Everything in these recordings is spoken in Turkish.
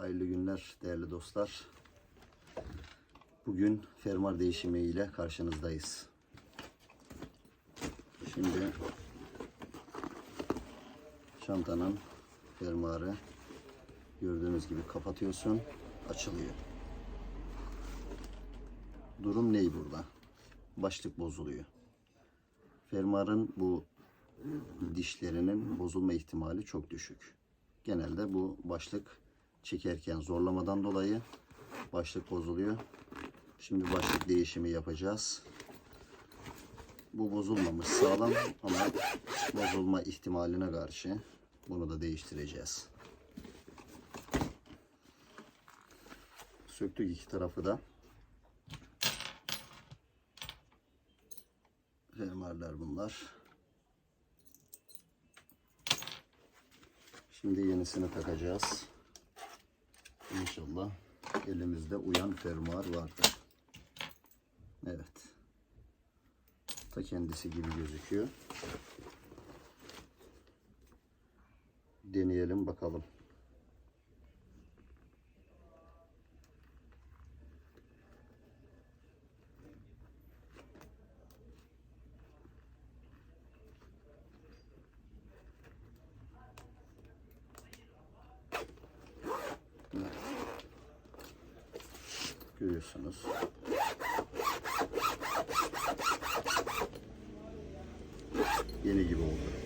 Hayırlı günler değerli dostlar. Bugün fermuar değişimi ile karşınızdayız. Şimdi çantanın fermuarı gördüğünüz gibi kapatıyorsun, açılıyor. Durum ney burada? Başlık bozuluyor. Fermuarın bu dişlerinin bozulma ihtimali çok düşük. Genelde bu başlık çekerken zorlamadan dolayı başlık bozuluyor. Şimdi başlık değişimi yapacağız. Bu bozulmamış sağlam ama bozulma ihtimaline karşı bunu da değiştireceğiz. Söktük iki tarafı da. Fermuarlar bunlar. Şimdi yenisini takacağız. İnşallah elimizde uyan fermuar vardır. Evet. Ta kendisi gibi gözüküyor. Deneyelim bakalım. Görüyorsunuz. Yeni gibi oldu.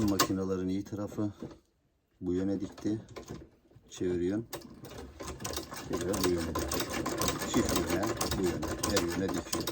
Bizim makinelerin iyi tarafı bu yöne dikti. Çeviriyorsun. Tekrar bu yöne dikiyor. Çift yöne, bu yöne, her yöne dikiyor.